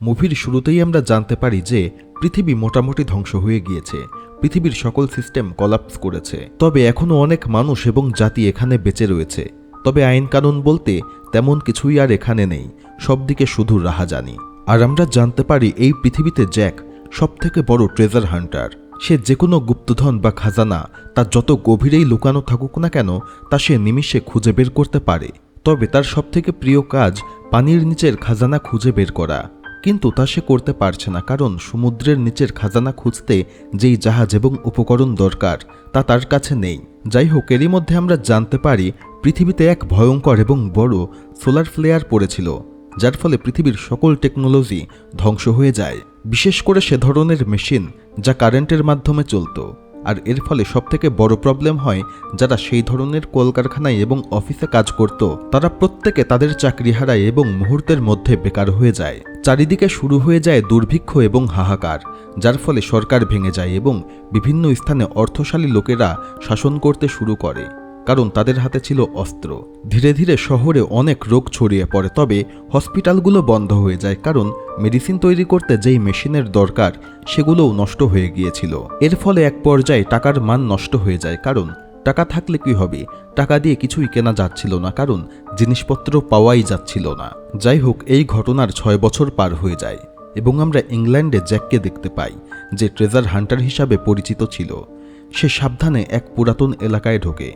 মুভির শুরুতেই আমরা জানতে পারি যে পৃথিবী মোটামুটি ধ্বংস হয়ে গিয়েছে, পৃথিবীর সকল সিস্টেম কলাপস করেছে। তবে এখনও অনেক মানুষ এবং জাতি এখানে বেঁচে রয়েছে। তবে আইন কানুন বলতে তেমন কিছুই আর এখানে নেই, সবদিকে শুধু রাহাজানি। আর আমরা জানতে পারি এই পৃথিবীতে জ্যাক সবথেকে বড় ট্রেজার হান্টার সে যে কোনো গুপ্তধন বা খাজানা তা যত গভীরেই লুকানো থাকুক না কেন, তা সে নিমিষে খুঁজে বের করতে পারে। তবে তার সবথেকে প্রিয় কাজ পানির নিচের খাজানা খুঁজে বের করা। কিন্তু তা সে করতে পারছে না, কারণ সমুদ্রের নিচের খাজানা খুঁজতে যেই জাহাজ এবং উপকরণ দরকার, তা তার কাছে নেই। যাই হোক এরই মধ্যে আমরা জানতে পারি, পৃথিবীতে এক ভয়ঙ্কর এবং বড় সোলার ফ্লেয়ার পড়েছিল, যার ফলে পৃথিবীর সকল টেকনোলজি ধ্বংস হয়ে যায়। বিশেষ করে সে ধরনের মেশিন যা কারেন্টের মাধ্যমে চলতো। আর এর ফলে সবথেকে বড় প্রবলেম হয় যারা সেই ধরনের কলকারখানায় এবং অফিসে কাজ করত। তারা প্রত্যেকে তাদের চাকরি হারায় এবং মুহূর্তের মধ্যে বেকার হয়ে যায়। চারিদিকে শুরু হয়ে যায় দুর্ভিক্ষ এবং হাহাকার, যার ফলে সরকার ভেঙে যায় এবং বিভিন্ন স্থানে অর্থশালী লোকেরা শাসন করতে শুরু করে। কারণ তাদের হাতে ছিল অস্ত্র। ধীরে ধীরে শহরে অনেক রোগ ছড়িয়ে পড়ে, তবে হসপিটালগুলো বন্ধ হয়ে যায় কারণ মেডিসিন তৈরি করতে যেই মেশিনের দরকার, সেগুলোও নষ্ট হয়ে গিয়েছিল। এর ফলে এক পর্যায়ে টাকার মান নষ্ট হয়ে যায় কারণ টাকা থাকলে কি হবে? টাকা দিয়ে কিছুই কেনা যাচ্ছিল না কারণ জিনিসপত্র পাওয়াই যাচ্ছিল না। যাই হোক, এই ঘটনার ছয় বছর পার হয়ে যায় এবং আমরা ইংল্যান্ডে জ্যাককে দেখতে পাই, যে ট্রেজার হান্টার হিসাবে পরিচিত ছিল। সে সাবধানে এক পুরাতন এলাকায় ঢোকে।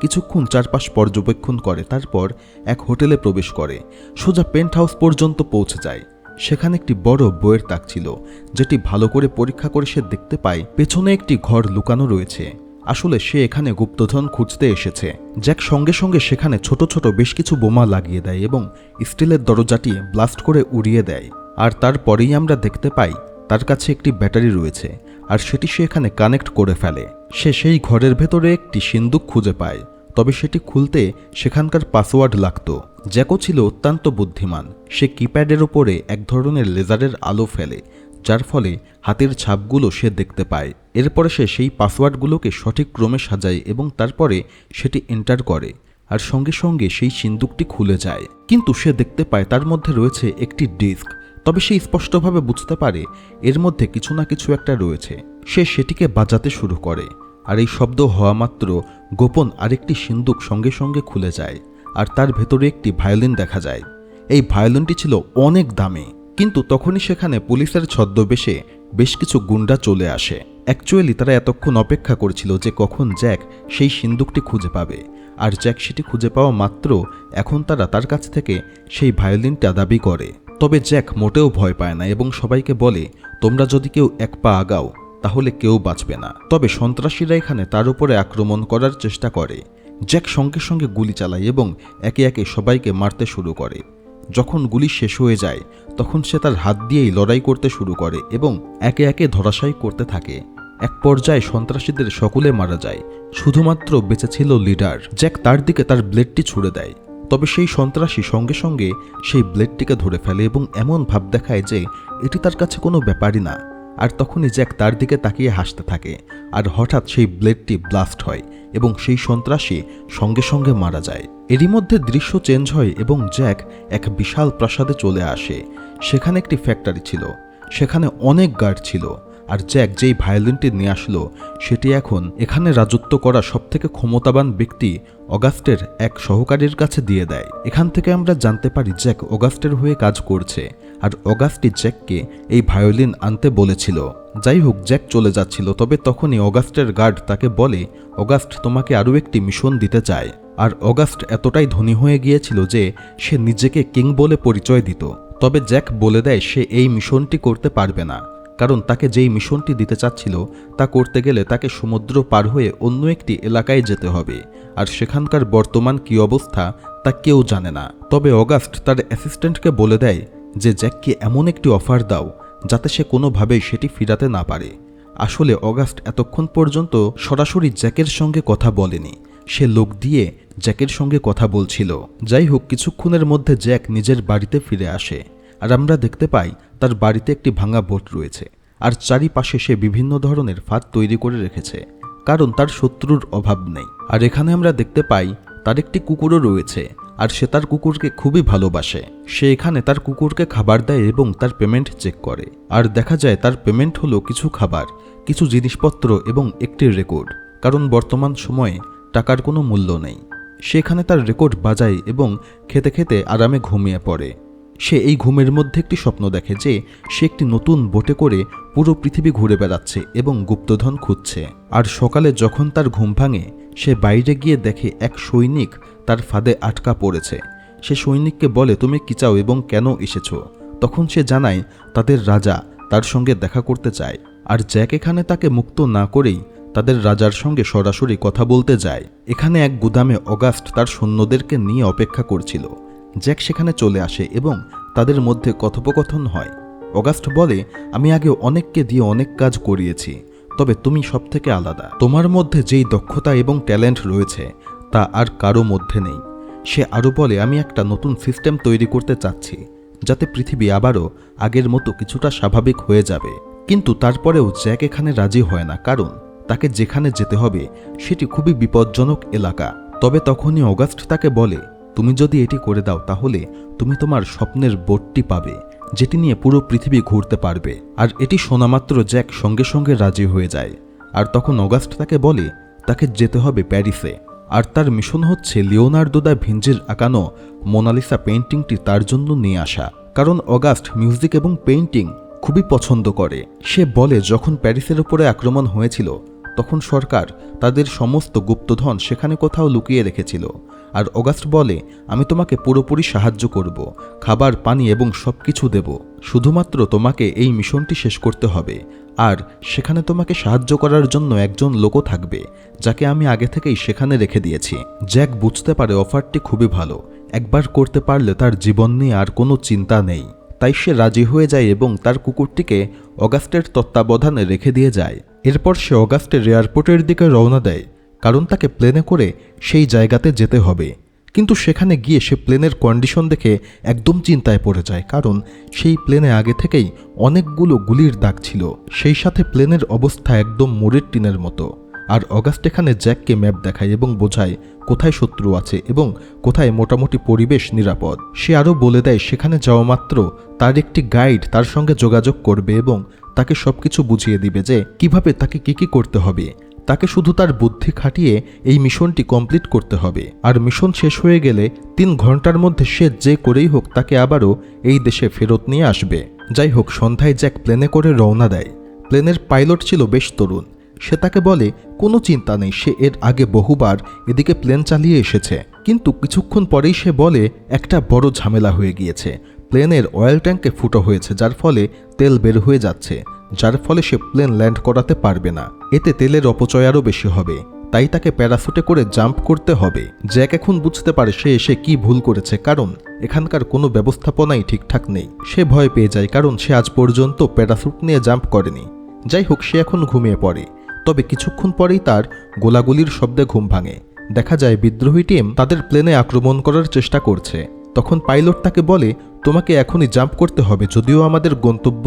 কিছুক্ষণ চারপাশ পর্যবেক্ষণ করে, তারপর এক হোটেলে প্রবেশ করে। সোজা পেন্ট হাউস পর্যন্ত পৌঁছে যায়। সেখানে একটি বড় বইয়ের তাক ছিল, যেটি ভালো করে পরীক্ষা করে সে দেখতে পায়। পেছনে একটি ঘর লুকানো রয়েছে। আসলে সে এখানে গুপ্তধন খুঁজতে এসেছে। জ্যাক সঙ্গে সঙ্গে সেখানে ছোট ছোট বেশ কিছু বোমা লাগিয়ে দেয় এবং স্টিলের দরজাটি ব্লাস্ট করে উড়িয়ে দেয়। আর তারপরেই আমরা দেখতে পাই, তার কাছে একটি ব্যাটারি রয়েছে, আর সেটি সে এখানে কানেক্ট করে ফেলে। সে সেই ঘরের ভেতরে একটি সিন্দুক খুঁজে পায়। তবে সেটি খুলতে সেখানকার পাসওয়ার্ড লাগত। জ্যাকো ছিল অত্যন্ত বুদ্ধিমান। সে কিপ্যাডের ওপরে এক ধরনের লেজারের আলো ফেলে, যার ফলে হাতের ছাপগুলো সে দেখতে পায়। এরপরে সে সেই পাসওয়ার্ডগুলোকে সঠিক ক্রমে সাজায় এবং তারপরে সেটি এন্টার করে, আর সঙ্গে সঙ্গে সেই সিন্দুকটি খুলে যায়। কিন্তু সে দেখতে পায় তার মধ্যে রয়েছে একটি ডিস্ক। তবে সে স্পষ্টভাবে বুঝতে পারে এর মধ্যে কিছু না কিছু একটা রয়েছে। সে সেটিকে বাজাতে শুরু করে। আর এই শব্দ হওয়া মাত্র গোপন আরেকটি সিন্দুক সঙ্গে সঙ্গে খুলে যায়, আর তার ভেতরে একটি ভায়োলিন দেখা যায়। এই ভায়োলিনটি ছিল অনেক দামি, কিন্তু তখনই সেখানে পুলিশের ছদ্মবেশে বেশ কিছু গুন্ডা চলে আসে। অ্যাকচুয়ালি তারা এতক্ষণ অপেক্ষা করছিল যে কখন জ্যাক সেই সিন্দুকটি খুঁজে পাবে, আর জ্যাক সেটি খুঁজে পাওয়া মাত্র এখন তারা তার কাছ থেকে সেই ভায়োলিনটা দাবি করে। তবে জ্যাক মোটেও ভয় পায় না এবং সবাইকে বলে, তোমরা যদি কেউ এক পা আগাও তাহলে কেউ বাঁচবে না। তবে সন্ত্রাসীরা এখানে তার উপরে আক্রমণ করার চেষ্টা করে। জ্যাক সঙ্গে সঙ্গে গুলি চালায় এবং একে একে সবাইকে মারতে শুরু করে। যখন গুলি শেষ হয়ে যায়, তখন সে তার হাত দিয়েই লড়াই করতে শুরু করে এবং একে একে ধরাশায়ী করতে থাকে। এক পর্যায়ে সন্ত্রাসীদের সকলে মারা যায়। শুধুমাত্র বেঁচে ছিল লিডার। জ্যাক তার দিকে তার ব্লেডটি ছুড়ে দেয়। তবে সেই সন্ত্রাসী সঙ্গে সঙ্গে সেই ব্লেডটিকে ধরে ফেলে এবং এমন ভাব দেখায় যে এটি তার কাছে কোনো ব্যাপারই না। আর তখনই জ্যাক তার দিকে তাকিয়ে হাসতে থাকে। আর হঠাৎ সেই ব্লেডটি ব্লাস্ট হয় এবং সেই সন্ত্রাসী সঙ্গে সঙ্গে মারা যায়। এরই মধ্যে দৃশ্য চেঞ্জ হয় এবং জ্যাক এক বিশাল প্রাসাদে চলে আসে। সেখানে একটি ফ্যাক্টরি ছিল। সেখানে অনেক গার্ড ছিল। আর জ্যাক যেই ভায়োলিনটি নিয়ে আসলো, সেটি এখন এখানে রাজত্ব করা সবথেকে ক্ষমতাবান ব্যক্তি অগাস্টের এক সহকারীর কাছে দিয়ে দেয়। এখান থেকে আমরা জানতে পারি জ্যাক অগাস্টের হয়ে কাজ করছে। আর অগাস্টি জ্যাককে এই ভায়োলিন আনতে বলেছিল। যাই হোক জ্যাক চলে যাচ্ছিল, তবে তখনই অগাস্টের গার্ড তাকে বলে, অগাস্ট তোমাকে আরও একটি মিশন দিতে চায়। আর অগাস্ট এতটাই ধনী হয়ে গিয়েছিল যে সে নিজেকে কিং বলে পরিচয় দিত। তবে জ্যাক বলে দেয়, সে এই মিশনটি করতে পারবে না। কারণ তাকে যেই মিশনটি দিতে চাচ্ছিল, তা করতে গেলে তাকে সমুদ্র পার হয়ে অন্য একটি এলাকায় যেতে হবে। আর সেখানকার বর্তমান কী অবস্থা, তা কেউ জানে না। তবে অগাস্ট তার অ্যাসিস্ট্যান্টকে বলে দেয় যে জ্যাককে এমন একটি অফার দাও যাতে সে কোনোভাবেই সেটি ফিরাতে না পারে। আসলে অগাস্ট এতক্ষণ পর্যন্ত সরাসরি জ্যাকের সঙ্গে কথা বলেনি। সে লোক দিয়ে জ্যাকের সঙ্গে কথা বলছিল। যাই হোক, কিছুক্ষণের মধ্যে জ্যাক নিজের বাড়িতে ফিরে আসে আর আমরা দেখতে পাই তার বাড়িতে একটি ভাঙা বোট রয়েছে আর চারিপাশে সে বিভিন্ন ধরনের ফাঁদ তৈরি করে রেখেছে, কারণ তার শত্রুর অভাব নেই। আর এখানে আমরা দেখতে পাই তার একটি কুকুরও রয়েছে আর সে তার কুকুরকে খুবই ভালোবাসে। সে এখানে তার কুকুরকে খাবার দেয় এবং তার পেমেন্ট চেক করে। আর দেখা যায় তার পেমেন্ট হলো কিছু খাবার, কিছু জিনিসপত্র এবং একটি রেকর্ড কারণ বর্তমান সময়ে টাকার কোনো মূল্য নেই। সে এখানে তার রেকর্ড বাজায় এবং খেতে খেতে আরামে ঘুমিয়ে পড়ে। সে এই ঘুমের মধ্যে একটি স্বপ্ন দেখে যে সে একটি নতুন বোটে করে পুরো পৃথিবী ঘুরে বেড়াচ্ছে এবং গুপ্তধন খুঁজছে। আর সকালে যখন তার ঘুম ভাঙে সে বাইরে গিয়ে দেখে এক সৈনিক তার ফাঁদে আটকা পড়েছে। সে সৈনিককে বলে, তুমি কি চাও এবং কেন এসেছ? তখন সে জানায়, তাদের রাজা তার সঙ্গে দেখা করতে চায় আর জ্যাক এখানে তাকে মুক্ত না করেই তাদের রাজার সঙ্গে সরাসরি কথা বলতে যায়। এখানে এক গুদামে অগাস্ট তার সৈন্যদেরকে নিয়ে অপেক্ষা করছিল। জ্যাক সেখানে চলে আসে এবং তাদের মধ্যে কথোপকথন হয়। অগাস্ট বলে, আমি আগে অনেককে দিয়ে অনেক কাজ করিয়েছি। তবে তুমি সব থেকে আলাদা। তোমার মধ্যে যেই দক্ষতা এবং ট্যালেন্ট রয়েছে, তা আর কারও মধ্যে নেই। সে আরও বলে, আমি একটা নতুন সিস্টেম তৈরি করতে চাচ্ছি, যাতে পৃথিবী আবারও আগের মতো কিছুটা স্বাভাবিক হয়ে যাবে। কিন্তু তারপরেও জ্যাক এখানে রাজি হয় না, কারণ তাকে যেখানে যেতে হবে, সেটি খুবই বিপজ্জনক এলাকা। তবে তখনই অগাস্ট তাকে বলে, তুমি যদি এটি করে দাও, তাহলে তুমি তোমার স্বপ্নের বোটটি পাবে। যেটি নিয়ে পুরো পৃথিবী ঘুরতে পারবে। আর এটি শোনামাত্র জ্যাক সঙ্গে সঙ্গে রাজি হয়ে যায়। আর তখন অগাস্ট তাকে বলে, তাকে যেতে হবে প্যারিসে। আর তার মিশন হচ্ছে লিওনার্দো দা ভিঞ্জির আঁকানো মোনালিসা পেইন্টিংটি তার জন্য নিয়ে আসা। কারণ অগাস্ট মিউজিক এবং পেইন্টিং খুবই পছন্দ করে। সে বলে, যখন প্যারিসের উপরে আক্রমণ হয়েছিল, তখন সরকার তাদের সমস্ত গুপ্তধন সেখানে কোথাও লুকিয়ে রেখেছিল। আর অগাস্ট বলে, আমি তোমাকে পুরোপুরি সাহায্য করব, খাবার, পানি এবং সব কিছু দেব। শুধুমাত্র তোমাকে এই মিশনটি শেষ করতে হবে। আর সেখানে তোমাকে সাহায্য করার জন্য একজন লোকও থাকবে, যাকে আমি আগে থেকেই সেখানে রেখে দিয়েছি। জ্যাক বুঝতে পারে অফারটি খুবই ভালো। একবার করতে পারলে তার জীবন নিয়ে আর কোনো চিন্তা নেই। তাই সে রাজি হয়ে যায় এবং তার কুকুরটিকে অগাস্টের তত্ত্বাবধানে রেখে দিয়ে যায়। এরপর সে অগাস্টের এয়ারপোর্টের দিকে রওনা দেয়। কারণ তাকে প্লেনে করে সেই জায়গাতে যেতে হবে। কিন্তু সেখানে গিয়ে সে প্লেনের কন্ডিশন দেখে একদম চিন্তায় পড়ে যায়, কারণ সেই প্লেনে আগে থেকেই অনেকগুলো গুলির দাগ ছিল। সেই সাথে প্লেনের অবস্থা একদম মোড়ের টিনের মতো। আর অগাস্ট এখানে জ্যাককে ম্যাপ দেখায় এবং বোঝায় কোথায় শত্রু আছে এবং কোথায় মোটামুটি পরিবেশ নিরাপদ। সে আরও বলে দেয়, সেখানে যাওয়া মাত্র তার একটি গাইড তার সঙ্গে যোগাযোগ করবে এবং তাকে সবকিছু বুঝিয়ে দিবে যে কীভাবে তাকে কি কি করতে হবে। তাকে শুধু তার বুদ্ধি খাটিয়ে এই মিশনটি কমপ্লিট করতে হবে। আর মিশন শেষ হয়ে গেলে তিন ঘণ্টার মধ্যে সে যে করেই হোক তাকে আবারও এই দেশে ফেরত নিয়ে আসবে। যাই হোক, সন্ধ্যায় জ্যাক প্লেনে করে রওনা দেয়। প্লেনের পাইলট ছিল বেশ তরুণ। সে তাকে বলে, কোনো চিন্তা নেই, সে এর আগে বহুবার এদিকে প্লেন চালিয়ে এসেছে। কিন্তু কিছুক্ষণ পরেই সে বলে, একটা বড় ঝামেলা হয়ে গিয়েছে। প্লেনের অয়েল ট্যাঙ্কে ফুটো হয়েছে, যার ফলে তেল বের হয়ে যাচ্ছে। যার ফলে সে প্লেন ল্যান্ড করাতে পারবে না। এতে তেলের অপচয় আরও বেশি হবে। তাই তাকে প্যারাসুটে করে জাম্প করতে হবে। জ্যাক এখন বুঝতে পারে সে এসে কি ভুল করেছে, কারণ এখানকার কোনো ব্যবস্থাপনাই ঠিকঠাক নেই। সে ভয় পেয়ে যায়, কারণ সে আজ পর্যন্ত প্যারাসুট নিয়ে জাম্প করেনি। যাই হোক, সে এখন ঘুমিয়ে পড়ে। তবে কিছুক্ষণ পরেই তার গোলাগুলির শব্দে ঘুম ভাঙে। দেখা যায়, বিদ্রোহী টিম তাদের প্লেনে আক্রমণ করার চেষ্টা করছে। তখন পাইলট তাকে বলে তোমাকে এখনই জাম্প করতে হবে যদিও আমাদের গন্তব্য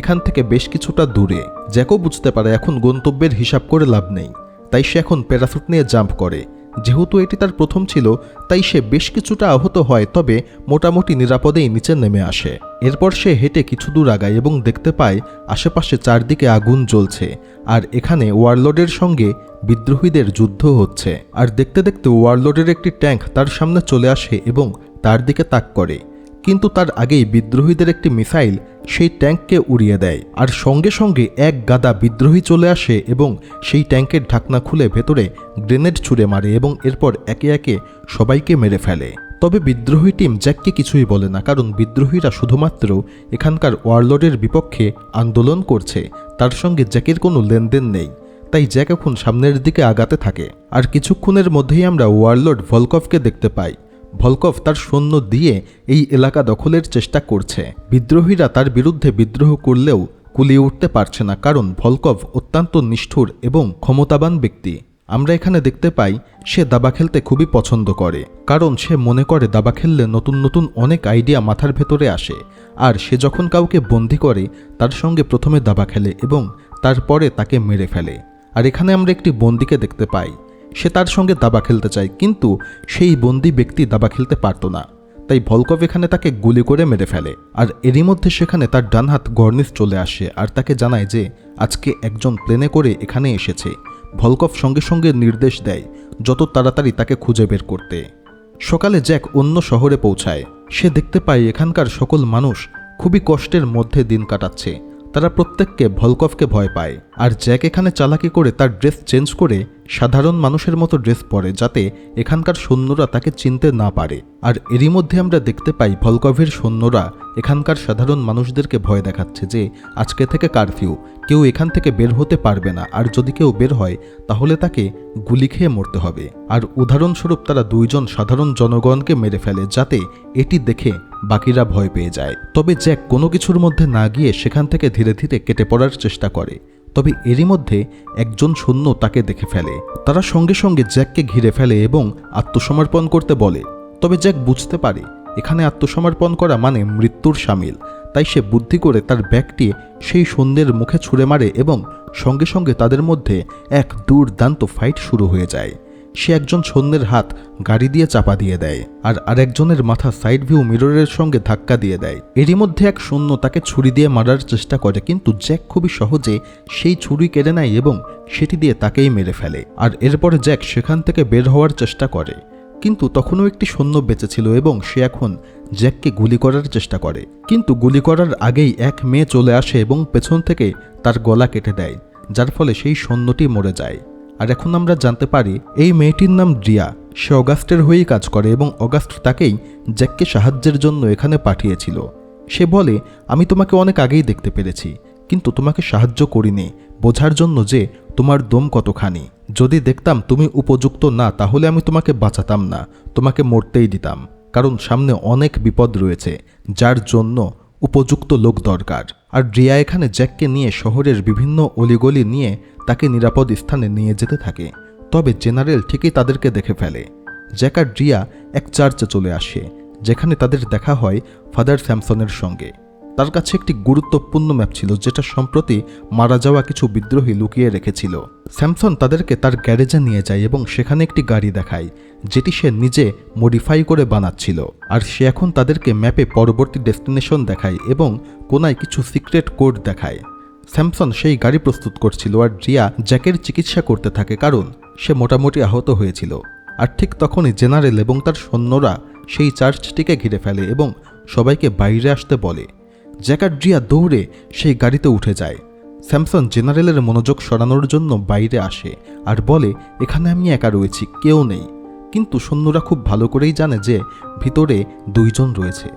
এখান থেকে বেশ কিছুটা দূরে। জ্যাকও বুঝতে পারে এখন গন্তব্যের হিসাব করে লাভ নেই, তাই সে এখন প্যারাসুট নিয়ে জাম্প করে। যেহেতু এটি তার প্রথম ছিল, তাই সে বেশ কিছুটা আহত হয়, তবে মোটামুটি নিরাপদেই নিচে নেমে আসে। এরপর সে হেঁটে কিছু দূর আগায় এবং দেখতে পায় আশেপাশে চারদিকে আগুন জ্বলছে, আর এখানে ওয়ারলোডের সঙ্গে বিদ্রোহীদের যুদ্ধ হচ্ছে। আর দেখতে দেখতে ওয়ারলোডের একটি ট্যাঙ্ক তার সামনে চলে আসে এবং তার দিকে তাক করে। কিন্তু তার আগেই বিদ্রোহীদের একটি মিসাইল সেই ট্যাঙ্ককে উড়িয়ে দেয়। আর সঙ্গে সঙ্গে এক গাদা বিদ্রোহী চলে আসে এবং সেই ট্যাঙ্কের ঢাকনা খুলে ভেতরে গ্রেনেড ছুঁড়ে মারে এবং এরপর একে একে সবাইকে মেরে ফেলে। তবে বিদ্রোহী টিম জ্যাককে কিছুই বলে না, কারণ বিদ্রোহীরা শুধুমাত্র এখানকার ওয়ারলডের বিপক্ষে আন্দোলন করছে, তার সঙ্গে জ্যাকের কোনো লেনদেন নেই। তাই জ্যাক এখন সামনের দিকে আগাতে থাকে। আর কিছুক্ষণের মধ্যেই আমরা ওয়ারলড ভলকভকে দেখতে পাই। ভলকভ তার সৈন্য দিয়ে এই এলাকা দখলের চেষ্টা করছে। বিদ্রোহীরা তার বিরুদ্ধে বিদ্রোহ করলেও কুলিয়ে উঠতে পারছে না কারণ ভলকভ অত্যন্ত নিষ্ঠুর এবং ক্ষমতাবান ব্যক্তি। আমরা এখানে দেখতে পাই, সে দাবা খেলতে খুবই পছন্দ করে, কারণ সে মনে করে দাবা খেললে নতুন নতুন অনেক আইডিয়া মাথার ভেতরে আসে, আর সে যখন কাউকে বন্দি করে, তার সঙ্গে প্রথমে দাবা খেলে এবং তারপরে তাকে মেরে ফেলে। আর এখানে আমরা একটি বন্দিকে দেখতে পাই। সে তার সঙ্গে দাবা খেলতে চায়, কিন্তু সেই বন্দি ব্যক্তি দাবা খেলতে পারতো না। তাই ভলকভ এখানে তাকে গুলি করে মেরে ফেলে। আর এরই মধ্যে সেখানে তার ডান হাত গর্নিস চলে আসে আর তাকে জানায় যে, আজকে একজন প্লেনে করে এখানে এসেছে। ভলকভ সঙ্গে সঙ্গে নির্দেশ দেয়, যত তাড়াতাড়ি তাকে খুঁজে বের করতে। সকালে জ্যাক অন্য শহরে পৌঁছায়। সে দেখতে পায় এখানকার সকল মানুষ খুবই কষ্টের মধ্যে দিন কাটাচ্ছে। তারা প্রত্যেককে ভলকফকে ভয় পায়, আর জ্যাক এখানে চালাকি করে তার ড্রেস চেঞ্জ করে সাধারণ মানুষের মতো ড্রেস পরে যাতে এখানকার সৈন্যরা তাকে চিনতে না পারে। আর এরই মধ্যে আমরা দেখতে পাই ভলকভের সৈন্যরা এখানকার সাধারণ মানুষদেরকে ভয় দেখাচ্ছে যে আজকে থেকে কারফিউ কেউ এখান থেকে বের হতে পারবে না, আর যদি কেউ বের হয়, তাহলে তাকে গুলি খেয়ে মরতে হবে। আর উদাহরণস্বরূপ তারা দুইজন সাধারণ জনগণকে মেরে ফেলে, যাতে এটি দেখে বাকিরা ভয় পেয়ে যায়। তবে জ্যাক কোনো কিছুর মধ্যে না গিয়ে সেখান থেকে ধীরে ধীরে কেটে পড়ার চেষ্টা করে। তবে এরই মধ্যে একজন সৈন্য তাকে দেখে ফেলে। তারা সঙ্গে সঙ্গে জ্যাককে ঘিরে ফেলে এবং আত্মসমর্পণ করতে বলে। তবে জ্যাক বুঝতে পারে, এখানে আত্মসমর্পণ করা মানে মৃত্যুর সামিল। তাই সে বুদ্ধি করে তার ব্যাগটি সেই সন্ধ্যের মুখে ছুঁড়ে মারে এবং সঙ্গে সঙ্গে তাদের মধ্যে এক দুর্দান্ত ফাইট শুরু হয়ে যায়। সে একজন সৈন্যের হাত গাড়ি দিয়ে চাপা দিয়ে দেয় আর আরেকজনের মাথা সাইড ভিউ মিররের সঙ্গে ধাক্কা দিয়ে দেয়। এরই মধ্যে এক সৈন্য তাকে ছুরি দিয়ে মারার চেষ্টা করে কিন্তু জ্যাক খুবই সহজে সেই ছুরি কেড়ে নেয় এবং সেটি দিয়ে তাকেই মেরে ফেলে। আর এরপরে জ্যাক সেখান থেকে বের হওয়ার চেষ্টা করে। কিন্তু তখনও একটি সৈন্য বেঁচে ছিল এবং সে এখন জ্যাককে গুলি করার চেষ্টা করে। কিন্তু গুলি করার আগেই এক মেয়ে চলে আসে এবং পেছন থেকে তার গলা কেটে দেয়, যার ফলে সেই সৈন্যটি মরে যায়। আর এখন আমরা জানতে পারি, এই মেয়েটির নাম রিয়া। সে অগাস্টের হয়েই কাজ করে এবং অগাস্ট তাকেই জ্যাককে সাহায্যের জন্য এখানে পাঠিয়েছিল। সে বলে, আমি তোমাকে অনেক আগেই দেখতে পেরেছি, কিন্তু তোমাকে সাহায্য করিনি। বোঝার জন্য যে তোমার দম কতখানি। যদি দেখতাম তুমি উপযুক্ত না, তাহলে আমি তোমাকে বাঁচাতাম না, তোমাকে মরতেই দিতাম, কারণ সামনে অনেক বিপদ রয়েছে, যার জন্য উপযুক্ত লোক দরকার। আর রিয়া এখানে জ্যাককে নিয়ে শহরের বিভিন্ন অলিগলি নিয়ে তাকে নিরাপদ স্থানে নিয়ে যেতে থাকে, তবে জেনারেল ঠিকই তাদেরকে দেখে ফেলে। জ্যাক আর রিয়া এক চার্চে চলে আসে, যেখানে তাদের দেখা হয় ফাদার স্যামসনের সঙ্গে। তার কাছে একটি গুরুত্বপূর্ণ ম্যাপ ছিল, যেটা সম্প্রতি মারা যাওয়া কিছু বিদ্রোহী লুকিয়ে রেখেছিল। স্যামসন তাদেরকে তার গ্যারেজে নিয়ে যায় এবং সেখানে একটি গাড়ি দেখায়, যেটি সে নিজে মডিফাই করে বানাচ্ছিল। আর সে এখন তাদেরকে ম্যাপে পরবর্তী ডেস্টিনেশন দেখায় এবং কোনায় কিছু সিক্রেট কোড দেখায়। স্যামসন সেই গাড়ি প্রস্তুত করছিল আর রিয়া জ্যাকের চিকিৎসা করতে থাকে কারণ সে মোটামুটি আহত হয়েছিল। আর ঠিক তখনই জেনারেল এবং তার সৈন্যরা সেই চার্চটিকে ঘিরে ফেলে এবং সবাইকে বাইরে আসতে বলে। জ্যাকার রিয়া দৌড়ে সেই গাড়িতে উঠে যায়। স্যামসন জেনারেলের মনোযোগ সরানোর জন্য বাইরে আসে আর বলে, এখানে আমি একা রয়েছি, কেউ নেই। কিন্তু সৈন্যরা খুব ভালো করেই জানে যে ভিতরে দুইজন রয়েছে।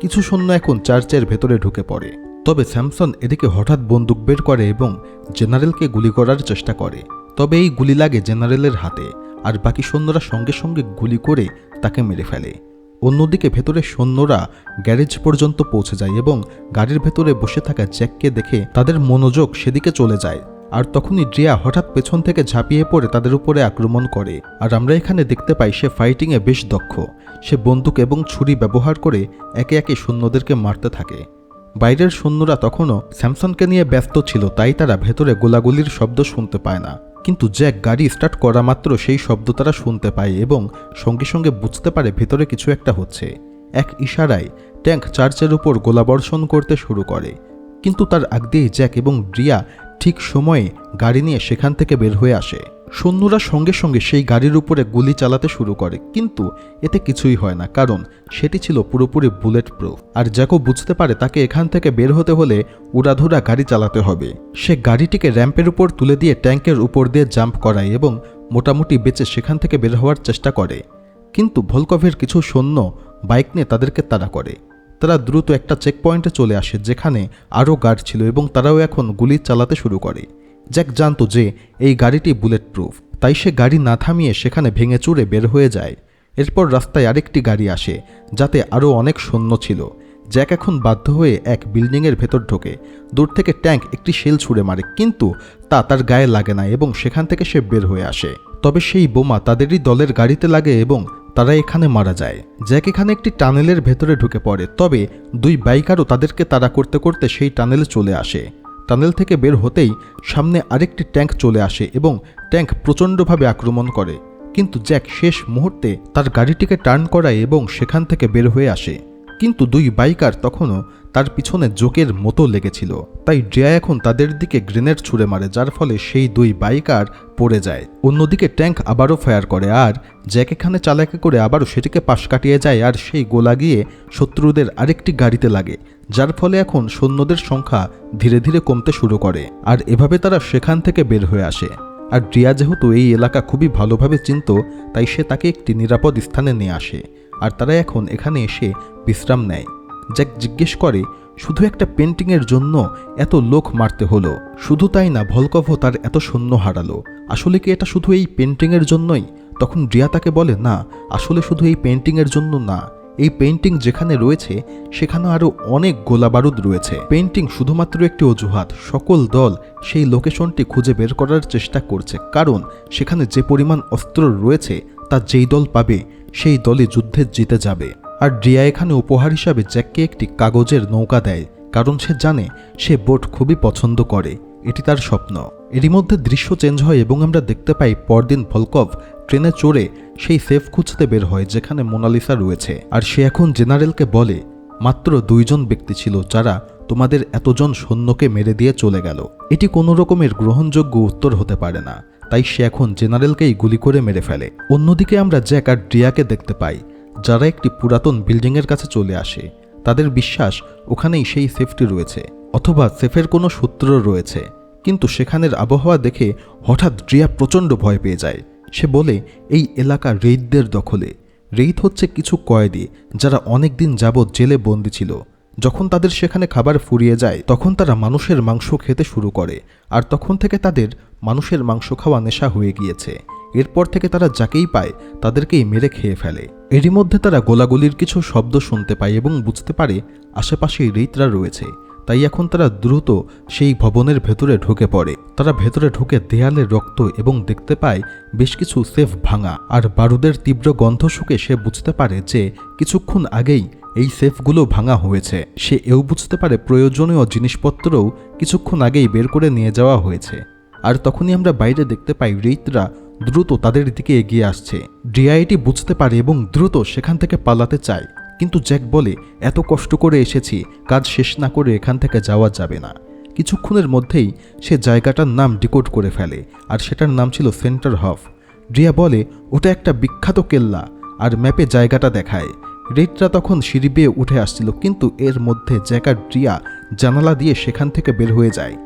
কিছু সৈন্য এখন চার্চের ভেতরে ঢুকে পড়ে। তবে স্যামসন এদিকে হঠাৎ বন্দুক বের করে এবং জেনারেলকে গুলি করার চেষ্টা করে। তবে এই গুলি লাগে জেনারেলের হাতে, আর বাকি সৈন্যরা সঙ্গে সঙ্গে গুলি করে তাকে মেরে ফেলে। অন্যদিকে ভেতরে সৈন্যরা গ্যারেজ পর্যন্ত পৌঁছে যায় এবং গাড়ির ভেতরে বসে থাকা জ্যাককে দেখে তাদের মনোযোগ সেদিকে চলে যায়। আর তখনই ড্রিয়া হঠাৎ পেছন থেকে ঝাঁপিয়ে পড়ে তাদের উপরে আক্রমণ করে। আর আমরা এখানে দেখতে পাই সে ফাইটিংয়ে বেশ দক্ষ। সে বন্দুক এবং ছুরি ব্যবহার করে একে একে সৈন্যদেরকে মারতে থাকে। বাইরের সৈন্যরা তখনও স্যামসনকে নিয়ে ব্যস্ত ছিল, তাই তারা ভেতরে গোলাগুলির শব্দ শুনতে পায় না। কিন্তু জ্যাক গাড়ি স্টার্ট করা মাত্র সেই শব্দ তারা শুনতে পায় এবং সঙ্গে সঙ্গে বুঝতে পারে ভেতরে কিছু একটা হচ্ছে। এক ইশারায়, ট্যাঙ্ক চার্চের উপর গোলাবর্ষণ করতে শুরু করে। কিন্তু তার আগ দিয়েই জ্যাক এবং রিয়া ঠিক সময়ে গাড়ি নিয়ে সেখান থেকে বের হয়ে আসে। সৈন্যরা সঙ্গে সঙ্গে সেই গাড়ির উপরে গুলি চালাতে শুরু করে। কিন্তু এতে কিছুই হয় না, কারণ সেটি ছিল পুরোপুরি বুলেট প্রুফ। আর জ্যাকো বুঝতে পারে তাকে এখান থেকে বের হতে হলে উড়াধুরা গাড়ি চালাতে হবে। সে গাড়িটিকে র্যাম্পের উপর তুলে দিয়ে ট্যাঙ্কের উপর দিয়ে জাম্প করায় এবং মোটামুটি বেঁচে সেখান থেকে বের হওয়ার চেষ্টা করে। কিন্তু ভলকভের কিছু সৈন্য বাইক নিয়ে তাদেরকে তাড়া করে। তারা দ্রুত একটা চেকপয়েন্টে চলে আসে, যেখানে আরও গার্ড ছিল এবং তারাও এখন গুলি চালাতে শুরু করে। জ্যাক জানতো যে এই গাড়িটি বুলেট প্রুফ তাই সে গাড়ি না থামিয়ে সেখানে ভেঙে চুরে বের হয়ে যায়। এরপর রাস্তায় আরেকটি গাড়ি আসে, যাতে আরও অনেক সৈন্য ছিল। জ্যাক এখন বাধ্য হয়ে এক বিল্ডিংয়ের ভেতর ঢোকে। দূর থেকে ট্যাঙ্ক একটি শেল ছুঁড়ে মারে, কিন্তু তা তার গায়ে লাগে না এবং সেখান থেকে সে বের হয়ে আসে। তবে সেই বোমা তাদেরই দলের গাড়িতে লাগে এবং তারা এখানে মারা যায়। জ্যাক এখানে একটি টানেলের ভেতরে ঢুকে পড়ে, তবে দুই বাইকারও তাদেরকে তাড়া করতে করতে সেই টানেলে চলে আসে। টানেল থেকে বের হতেই সামনে আরেকটি ট্যাঙ্ক চলে আসে এবং ট্যাঙ্ক প্রচণ্ডভাবে আক্রমণ করে। কিন্তু জ্যাক শেষ মুহূর্তে তার গাড়িটিকে টার্ন করায় এবং সেখান থেকে বের হয়ে আসে। কিন্তু দুই বাইকার তখনও তার পিছনে জোকের মতো লেগেছিল। তাই ড্রিয়া এখন তাদের দিকে গ্রেনেড ছুড়ে মারে, যার ফলে সেই দুই বাইকার পড়ে যায়। অন্যদিকে ট্যাঙ্ক আবারও ফায়ার করে আর জ্যাক এখানে চালাকি করে আবারও সেটিকে পাশ কাটিয়ে যায় আর সেই গোলা গিয়ে শত্রুদের আরেকটি গাড়িতে লাগে। যার ফলে এখন সৈন্যদের সংখ্যা ধীরে ধীরে কমতে শুরু করে, আর এভাবে তারা সেখান থেকে বের হয়ে আসে। আর ড্রিয়া যেহেতু এই এলাকা খুবই ভালোভাবে চিনত, তাই সে তাকে একটি নিরাপদ স্থানে নিয়ে আসে, আর তারা এখন এখানে এসে বিশ্রাম নেয়। জ্যাক জিজ্ঞেস করে, শুধু একটা পেন্টিংয়ের জন্য এত লোক মারতে হলো? শুধু তাই না ভলকভও তার এত সৈন্য হারালো? আসলে কি এটা শুধু এই পেন্টিংয়ের জন্যই? তখন ড্রিয়া তাকে বলে, না, আসলে শুধু এই পেন্টিংয়ের জন্য না। এই পেন্টিং যেখানে রয়েছে সেখানে আরও অনেক গোলাবারুদ রয়েছে। পেন্টিং শুধুমাত্র একটি অজুহাত, সকল দল সেই লোকেশনটি খুঁজে বের করার চেষ্টা করছে। কারণ, সেখানে যে পরিমাণ অস্ত্র রয়েছে, তা যেই দল পাবে, সেই দলই যুদ্ধে জিতে যাবে। আর ড্রিয়া এখানে উপহার হিসাবে জ্যাককে একটি কাগজের নৌকা দেয়, কারণ সে জানে, সে বোট খুবই পছন্দ করে। এটি তার স্বপ্ন। এরই মধ্যে দৃশ্য চেঞ্জ হয় এবং আমরা দেখতে পাই পরদিন ভলকভ ট্রেনে চড়ে সেই সেফ খুঁজতে বের হয় যেখানে মোনালিসা রয়েছে। আর সে এখন জেনারেলকে বলে, মাত্র দুইজন ব্যক্তি ছিল যারা তোমাদের এতজন সৈন্যকে মেরে দিয়ে চলে গেল। এটি কোনো রকমের গ্রহণযোগ্য উত্তর হতে পারে না। তাই সে এখন জেনারেলকেই গুলি করে মেরে ফেলে। অন্যদিকে আমরা জ্যাক আর ড্রিয়াকে দেখতে পাই, যারা একটি পুরাতন বিল্ডিংয়ের কাছে চলে আসে। তাদের বিশ্বাস ওখানেই সেই সেফটি রয়েছে, অথবা সেফের কোনো সূত্র রয়েছে। কিন্তু সেখানের আবহাওয়া দেখে হঠাৎ ড্রিয়া প্রচণ্ড ভয় পেয়ে যায়। সে বলে, এই এলাকা রেইদদের দখলে। রেইদ হচ্ছে কিছু কয়েদি যারা অনেক দিন যাবৎ জেলে বন্দি ছিল। যখন তাদের সেখানে খাবার ফুরিয়ে যায়, তখন তারা মানুষের মাংস খেতে শুরু করে আর তখন থেকে তাদের মানুষের মাংস খাওয়া নেশা হয়ে গিয়েছে। এরপর থেকে তারা যাকেই পায়, তাদেরকেই মেরে খেয়ে ফেলে। এরই মধ্যে তারা গোলাগুলির কিছু শব্দ শুনতে পায় এবং বুঝতে পারে আশেপাশে রেইতরা রয়েছে। তাই এখন তারা দ্রুত সেই ভবনের ভেতরে ঢুকে পড়ে। তারা ভেতরে ঢুকে দেয়ালে রক্ত এবং দেখতে পায় বেশ কিছু সেফ ভাঙা। আর বারুদের তীব্র গন্ধ শুকে সে বুঝতে পারে যে কিছুক্ষণ আগেই এই সেফগুলো ভাঙা হয়েছে। সে এও বুঝতে পারে প্রয়োজনীয় জিনিসপত্রও কিছুক্ষণ আগেই বের করে নিয়ে যাওয়া হয়েছে। আর তখনই আমরা বাইরে দেখতে পাই রেইতরা দ্রুত তাদের দিকে এগিয়ে আসছে। ডিআইটি বুঝতে পারে এবং দ্রুত সেখান থেকে পালাতে চায়। কিন্তু জ্যাক বলে, এত কষ্ট করে এসেছি, কাজ শেষ না করে এখান থেকে যাওয়া যাবে না। কিছুক্ষণের মধ্যেই সে জায়গাটার নাম ডিকোড করে ফেলে, আর সেটার নাম ছিল সেন্টার হফ। ড্রিয়া বলে, ওটা একটা বিখ্যাত কেল্লা। আর ম্যাপে জায়গাটা দেখায়। রেডরা তখন সিঁড়ি বেয়ে উঠে আসছিল, কিন্তু এর মধ্যে জ্যাক আর ড্রিয়া জানালা দিয়ে সেখান থেকে বের হয়ে যায়।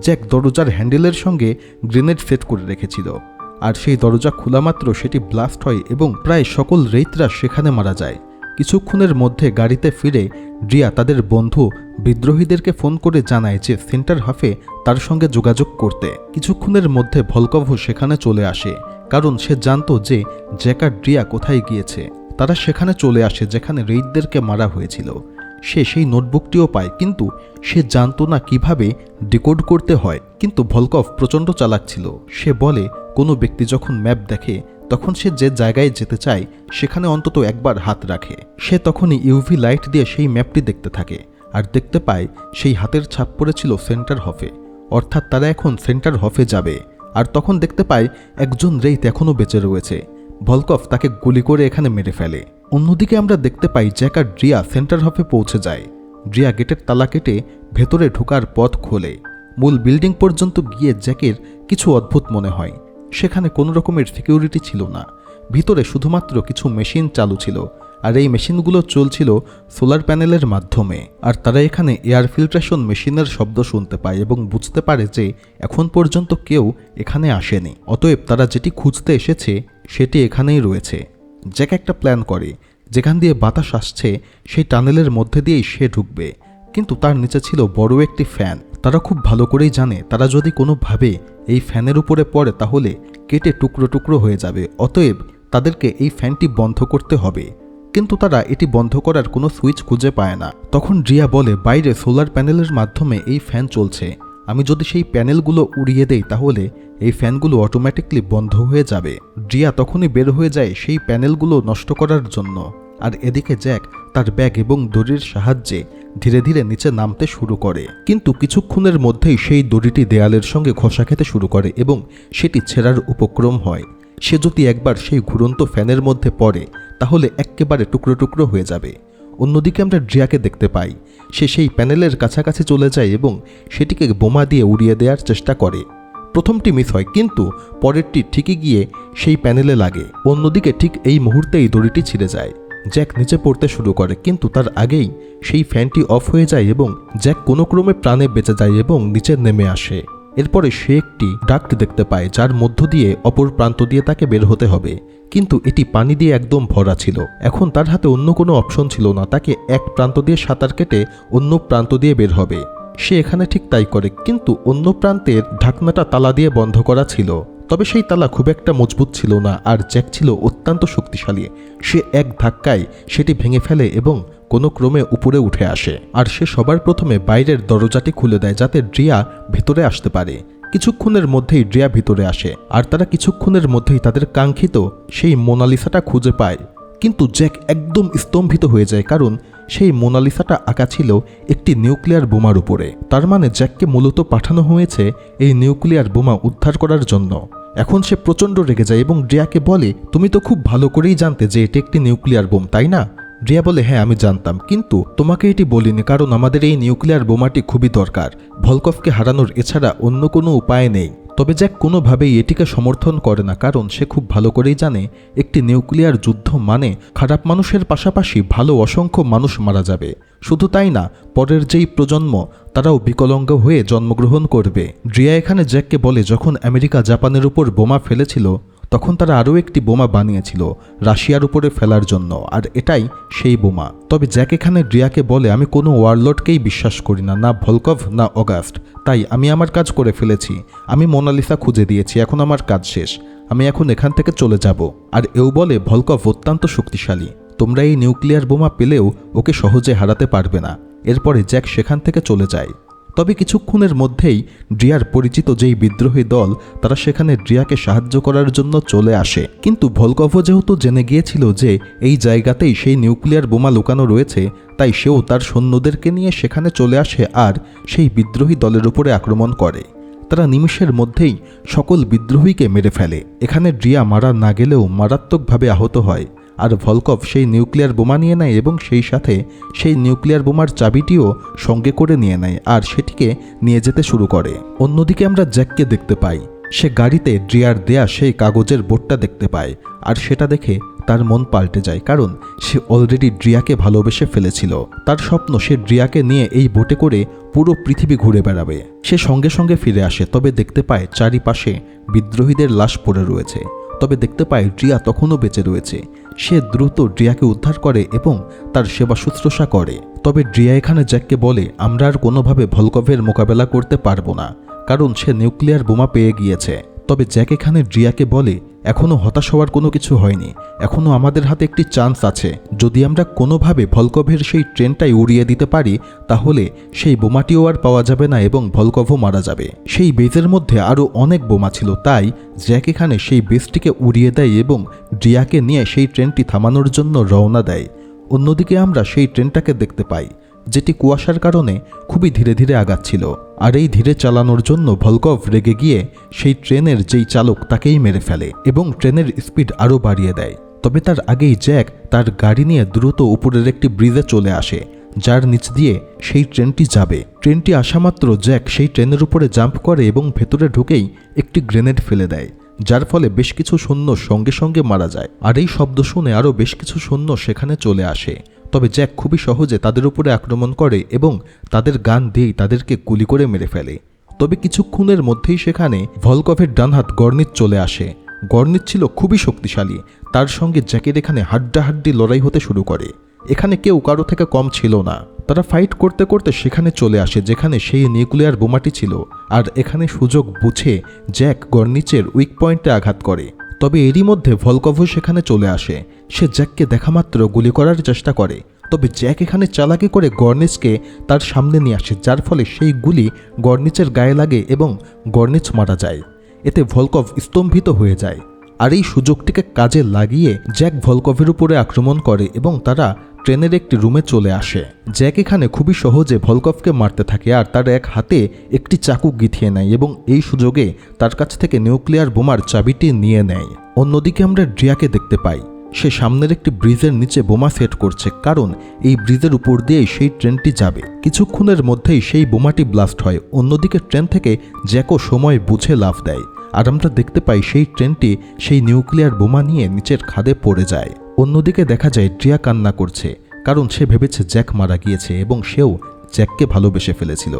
জ্যাক দরজার হ্যান্ডেলের সঙ্গে গ্রেনেড সেট করে রেখেছিল, আর সেই দরজা খোলা মাত্র সেটি ব্লাস্ট হয় এবং প্রায় সকল রেইতরা সেখানে মারা যায়। কিছুক্ষণের মধ্যে গাড়িতে ফিরে ড্রিয়া তাদের বন্ধু বিদ্রোহীদেরকে ফোন করে জানায় যে সেন্টার হাফে তার সঙ্গে যোগাযোগ করতে। কিছুক্ষণের মধ্যে ভলকভ সেখানে চলে আসে, কারণ সে জানতো যে জ্যাকার ড্রিয়া কোথায় গিয়েছে। তারা সেখানে চলে আসে যেখানে রেইদদেরকে মারা হয়েছিল। সে সেই নোটবুকটিও পায়, কিন্তু সে জানতো না কীভাবে ডিকোড করতে হয়। কিন্তু ভলকভ প্রচণ্ড চালাক ছিল। সে বলে, কোনো ব্যক্তি যখন ম্যাপ দেখে তখন সে যে জায়গায় যেতে চায়, সেখানে অন্তত একবার হাত রাখে। সে তখনই ইউভি লাইট দিয়ে সেই ম্যাপটি দেখতে থাকে আর দেখতে পায় সেই হাতের ছাপ পড়েছিল সেন্টার হফে অর্থাৎ তারা এখন সেন্টার হফে যাবে আর তখন দেখতে পায় একজন রেইত এখনও বেঁচে রয়েছে। ভলকফ তাকে গুলি করে এখানে মেরে ফেলে। অন্যদিকে আমরা দেখতে পাই জ্যাক আর ড্রিয়া সেন্টার হফে পৌঁছে যায়। ড্রিয়া গেটের তালা কেটে ভেতরে ঢোকার পথ খোলে। মূল বিল্ডিং পর্যন্ত গিয়ে জ্যাকের কিছু অদ্ভুত মনে হয়। সেখানে কোনো রকমের সিকিউরিটি ছিল না। ভিতরে শুধুমাত্র কিছু মেশিন চালু ছিল, আর এই মেশিনগুলো চলছিল সোলার প্যানেলের মাধ্যমে, আর তারা এখানে এয়ার ফিল্ট্রেশন মেশিনের শব্দ শুনতে পায় এবং বুঝতে পারে যে এখন পর্যন্ত কেউ এখানে আসেনি। অতএব তারা যেটি খুঁজতে এসেছে, সেটি এখানেই রয়েছে। জ্যাক একটা প্ল্যান করে, যেখান দিয়ে বাতাস আসছে, সেই টানেলের মধ্যে দিয়েই সে ঢুকবে। কিন্তু তার নিচে ছিল বড় একটি ফ্যান তারা খুব ভালো করেই জানে, তারা যদি কোনোভাবে এই ফ্যানের উপরে পড়ে তাহলে কেটে টুকরো টুকরো হয়ে যাবে, অতএব তাদেরকে এই ফ্যানটি বন্ধ করতে হবে। কিন্তু তারা এটি বন্ধ করার কোনো সুইচ খুঁজে পায় না। তখন রিয়া বলে, বাইরে সোলার প্যানেলের মাধ্যমে এই ফ্যান চলছে। আমি যদি সেই প্যানেলগুলো উড়িয়ে দেই তাহলে এই ফ্যানগুলো অটোমেটিকলি বন্ধ হয়ে যাবে। ড্রিয়া তখনই বের হয়ে যায় সেই প্যানেলগুলো নষ্ট করার জন্য। আর এদিকে জ্যাক তার ব্যাগ এবং দড়ির সাহায্যে ধীরে ধীরে নিচে নামতে শুরু করে। কিন্তু কিছুক্ষণের মধ্যেই সেই দড়িটি দেয়ালের সঙ্গে ঘষা খেতে শুরু করে এবং সেটি ছেঁড়ার উপক্রম হয়। সে যদি একবার সেই ঘুরন্ত ফ্যানের মধ্যে পড়ে, তাহলে এক্কেবারে টুকরো টুকরো হয়ে যাবে। অন্যদিকে আমরা ড্রিয়াকে দেখতে পাই। সে সেই প্যানেলের কাছাকাছি চলে যায় এবং সেটিকে বোমা দিয়ে উড়িয়ে দেওয়ার চেষ্টা করে। প্রথমটি মিস হয়, কিন্তু পরেরটি ঠিকই গিয়ে সেই প্যানেলে লাগে। অন্যদিকে ঠিক এই মুহূর্তেই দড়িটি ছিঁড়ে যায়। জ্যাক নিচে পড়তে শুরু করে, কিন্তু তার আগেই সেই ফ্যানটি অফ হয়ে যায় এবং জ্যাক কোনো ক্রমে প্রাণে বেঁচে যায় এবং নিচে নেমে আসে। এরপরে সে একটি ডাক্ট দেখতে পায়, যার মধ্য দিয়ে অপর প্রান্ত দিয়ে তাকে বের হতে হবে। কিন্তু এটি পানি দিয়ে একদম ভরা ছিল। এখন তার হাতে অন্য কোনো অপশন ছিল না, তাকে এক প্রান্ত দিয়ে সাঁতার কেটে অন্য প্রান্ত দিয়ে বের হবে। সে এখানে ঠিক তাই করে, কিন্তু অন্য প্রান্তের ঢাকনাটা তালা দিয়ে বন্ধ করা ছিল। তবে সেই তালা খুব একটা মজবুত ছিল না আর জ্যাক ছিল অত্যন্ত শক্তিশালী। সে এক ধাক্কায় সেটি ভেঙে ফেলে এবং কোনো ক্রমে উপরে উঠে আসে। আর সে সবার প্রথমে বাইরের দরজাটি খুলে দেয় যাতে ড্রিয়া ভেতরে আসতে পারে। কিছুক্ষণের মধ্যেই ড্রিয়া ভিতরে আসে, আর তারা কিছুক্ষণের মধ্যেই তাদের কাঙ্ক্ষিত সেই মোনালিসাটা খুঁজে পায়। কিন্তু জ্যাক একদম স্তম্ভিত হয়ে যায় কারণ সেই মোনালিসাটা আঁকা ছিল একটি নিউক্লিয়ার বোমার উপরে। তার মানে জ্যাককে মূলত পাঠানো হয়েছে এই নিউক্লিয়ার বোমা উদ্ধার করার জন্য। এখন সে প্রচণ্ড রেগে যায় এবং ড্রিয়াকে বলে, তুমি তো খুব ভালো করেই জানতে যে এটি একটি নিউক্লিয়ার বোম, তাই না? ড্রিয়া বলে হ্যাঁ আমি জানতাম। কিন্তু তোমাকে এটি বলিনি কারণ আমাদের এই নিউক্লিয়ার বোমাটি খুবই দরকার। ভলকফকে হারানোর এছাড়া অন্য কোনো উপায় নেই। তবে জ্যাক কোনোভাবেই এটিকে সমর্থন করে না, কারণ সে খুব ভালো করেই জানে একটি নিউক্লিয়ার যুদ্ধ মানে খারাপ মানুষের পাশাপাশি ভালো অসংখ্য মানুষ মারা যাবে। শুধু তাই না, পরের যেই প্রজন্ম, তারাও বিকলঙ্গ হয়ে জন্মগ্রহণ করবে। ড্রিয়া এখানে জ্যাককে বলে, যখন আমেরিকা জাপানের উপর বোমা ফেলেছিল তখন তারা আরও একটি বোমা বানিয়েছিল রাশিয়ার উপরে ফেলার জন্য, আর এটাই সেই বোমা। তবে জ্যাক এখানে ড্রিয়াকে বলে, আমি কোনো ওয়ারলডকেই বিশ্বাস করি না না ভলকভ, না অগাস্ট। তাই আমি আমার কাজ করে ফেলেছি। আমি মোনালিসা খুঁজে দিয়েছি, এখন আমার কাজ শেষ। আমি এখন এখান থেকে চলে যাব। আর এও বলে, ভলকভ অত্যন্ত শক্তিশালী। তোমরা এই নিউক্লিয়ার বোমা পেলেও ওকে সহজে হারাতে পারবে না। এরপরে জ্যাক সেখান থেকে চলে যায়। তবে কিছুক্ষণের মধ্যেই ড্রিয়ার পরিচিত যেই বিদ্রোহী দল, তারা সেখানে ড্রিয়াকে সাহায্য করার জন্য চলে আসে। কিন্তু ভলকভ যেহেতু জেনে গিয়েছিল যে এই জায়গাতেই সেই নিউক্লিয়ার বোমা লুকানো রয়েছে, তাই সেও তার সৈন্যদেরকে নিয়ে সেখানে চলে আসে আর সেই বিদ্রোহী দলের উপরে আক্রমণ করে। তারা নিমিষের মধ্যেই সকল বিদ্রোহীকে মেরে ফেলে। এখানে ড্রিয়া মারা না গেলেও মারাত্মকভাবে আহত হয়। আর ভলকভ সেই নিউক্লিয়ার বোমা নিয়ে নেয় এবং সেই সাথে সেই নিউক্লিয়ার বোমার চাবিটিও সঙ্গে করে নিয়ে নেয় আর সেটিকে নিয়ে যেতে শুরু করে। অন্যদিকে আমরা জ্যাককে দেখতে পাই। সে গাড়িতে ড্রিয়ার দেয়া সেই কাগজের বোর্ডটা দেখতে পায় আর সেটা দেখে তার মন পাল্টে যায় কারণ সে অলরেডি ড্রিয়াকে ভালোবেসে ফেলেছিল। তার স্বপ্ন সে ড্রিয়াকে নিয়ে এই বোটে করে পুরো পৃথিবী ঘুরে বেড়াবে। সে সঙ্গে সঙ্গে ফিরে আসে, তবে দেখতে পায় চারিপাশে বিদ্রোহীদের লাশ পড়ে রয়েছে। তবে দেখতে পায় ড্রিয়া তখনও বেঁচে রয়েছে। সে দ্রুত ড্রিয়াকে উদ্ধার করে এবং তার সেবা শুশ্রূষা করে। তবে ড্রিয়া এখানে জ্যাককে বলে, আমরা আর কোনোভাবে ভলকভের মোকাবেলা করতে পারব না, কারণ সে নিউক্লিয়ার বোমা পেয়ে গিয়েছে। তবে জ্যাক এখানে ড্রিয়াকে বলে এখনও হতাশ হওয়ার কোনো কিছু হয়নি। এখনও আমাদের হাতে একটি চান্স আছে। যদি আমরা কোনোভাবে ভলকভের সেই ট্রেনটাই উড়িয়ে দিতে পারি, তাহলে সেই বোমাটিও আর পাওয়া যাবে না এবং ভলকভও মারা যাবে। সেই বেজের মধ্যে আরও অনেক বোমা ছিল, তাই জ্যাক এখানে সেই বেজটিকে উড়িয়ে দেয় এবং ড্রিয়াকে নিয়ে সেই ট্রেনটি থামানোর জন্য রওনা দেয়। অন্যদিকে আমরা সেই ট্রেনটাকে দেখতে পাই। যেটি কুয়াশার কারণে খুবই ধীরে ধীরে আগাচ্ছিল। আর এই ধীরে চালানোর জন্য ভলকভ রেগে গিয়ে সেই ট্রেনের যেই চালক তাকেই মেরে ফেলে এবং ট্রেনের স্পিড আরও বাড়িয়ে দেয়। তবে তার আগেই জ্যাক তার গাড়ি নিয়ে দ্রুত উপরের একটি ব্রিজে চলে আসে, যার নিচ দিয়ে সেই ট্রেনটি যাবে। ট্রেনটি আসামাত্র জ্যাক সেই ট্রেনের উপরে জাম্প করে এবং ভেতরে ঢুকেই একটি গ্রেনেড ফেলে দেয়, যার ফলে বেশ কিছু সৈন্য সঙ্গে সঙ্গে মারা যায়। আর এই শব্দ শুনে আরও বেশ কিছু সৈন্য সেখানে চলে আসে। তবে জ্যাক খুবই সহজে তাদের উপরে আক্রমণ করে এবং তাদের গান দিয়েই তাদেরকে গুলি করে মেরে ফেলে। তবে কিছুক্ষণের মধ্যেই সেখানে ভলকভের ডানহাত গর্নিত চলে আসে। গর্নিত ছিল খুবই শক্তিশালী। তার সঙ্গে জ্যাকের এখানে হাড্ডাহাড্ডি লড়াই হতে শুরু করে। এখানে কেউ কারও থেকে কম ছিল না। তারা ফাইট করতে করতে সেখানে চলে আসে, যেখানে সেই নিউক্লিয়ার বোমাটি ছিল। আর এখানে সুযোগ বুঝে জ্যাক গর্নিচের উইক পয়েন্টে আঘাত করে। তবে এরই মধ্যে ভলকভও সেখানে চলে আসে। সে জ্যাককে দেখা মাত্র গুলি করার চেষ্টা করে। তবে জ্যাক এখানে চালাকি করে গর্নিচকে তার সামনে নিয়ে আসে, যার ফলে সেই গুলি গর্নিচের গায়ে লাগে এবং গর্নিচ মারা যায়। এতে ভলকভ স্তম্ভিত হয়ে যায়। আর এই সুযোগটিকে কাজে লাগিয়ে জ্যাক ভলকভের উপরে আক্রমণ করে এবং তারা ট্রেনের একটি রুমে চলে আসে। জ্যাক এখানে খুবই সহজে ভলকভকে মারতে থাকে আর তার এক হাতে একটি চাকু গিথিয়ে নেয় এবং এই সুযোগে তার কাছ থেকে নিউক্লিয়ার বোমার চাবিটি নিয়ে নেয়। অন্যদিকে আমরা ড্রিয়াকে দেখতে পাই। সে সামনের একটি ব্রিজের নিচে বোমা সেট করছে, কারণ এই ব্রিজের উপর দিয়েই সেই ট্রেনটি যাবে। কিছুক্ষণের মধ্যেই সেই বোমাটি ব্লাস্ট হয়। অন্যদিকে ট্রেন থেকে জ্যাকও সময় বুঝে লাফ দেয়। আর আমরা দেখতে পাই সেই ট্রেনটি সেই নিউক্লিয়ার বোমা নিয়ে নিচের খাদে পড়ে যায়। অন্যদিকে দেখা যায় ড্রিয়া কান্না করছে, কারণ সে ভেবেছে জ্যাক মারা গিয়েছে এবং সেও জ্যাককে ভালোবেসে ফেলেছিল।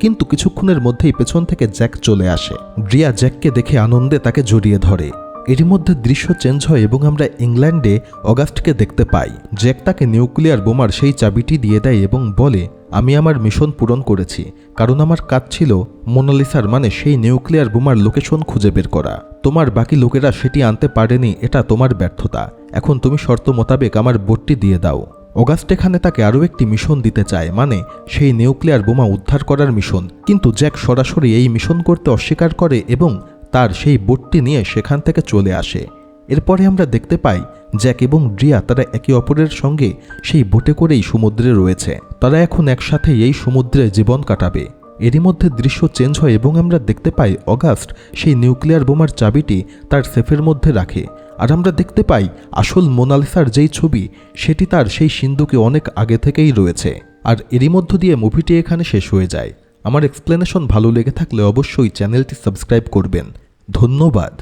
কিন্তু কিছুক্ষণের মধ্যেই পেছন থেকে জ্যাক চলে আসে। ড্রিয়া জ্যাককে দেখে আনন্দে তাকে জড়িয়ে ধরে। এরই মধ্যে দৃশ্য চেঞ্জ হয় এবং আমরা ইংল্যান্ডে অগাস্টকে দেখতে পাই। জ্যাক তাকে নিউক্লিয়ার বোমার সেই চাবিটি দিয়ে দেয় এবং বলে আমি আমার মিশন পূরণ করেছি, কারণ আমার কাজ ছিল মোনালিসার মানে সেই নিউক্লিয়ার বোমার লোকেশন খুঁজে বের করা। তোমার বাকি লোকেরা সেটি আনতে পারেনি, এটা তোমার ব্যর্থতা। এখন তুমি শর্ত মোতাবেক আমার বোটটি দিয়ে দাও। অগাস্ট এখানে তাকে আরও একটি মিশন দিতে চায় মানে সেই নিউক্লিয়ার বোমা উদ্ধার করার মিশন। কিন্তু জ্যাক সরাসরি এই মিশন করতে অস্বীকার করে এবং তার সেই বোটটি নিয়ে সেখান থেকে চলে আসে। এরপরে আমরা দেখতে পাই জ্যাক এবং ড্রিয়া তারা একে অপরের সঙ্গে সেই বোটে করেই সমুদ্রে রয়েছে। তারা এখন একসাথে এই সমুদ্রে জীবন কাটাবে। এরই মধ্যে দৃশ্য চেঞ্জ হয় এবং আমরা দেখতে পাই অগাস্ট সেই নিউক্লিয়ার বোমার চাবিটি তার সেফের মধ্যে রাখে। আর আমরা দেখতে পাই আসল মোনালিসার যেই ছবি, সেটি তার সেই সিন্ধুকে অনেক আগে থেকেই রয়েছে। আর এরই মধ্য দিয়ে মুভিটি এখানে শেষ হয়ে যায়। আমার এক্সপ্লেনেশন ভালো লেগে থাকলে অবশ্যই চ্যানেলটি সাবস্ক্রাইব করবেন। ধন্যবাদ।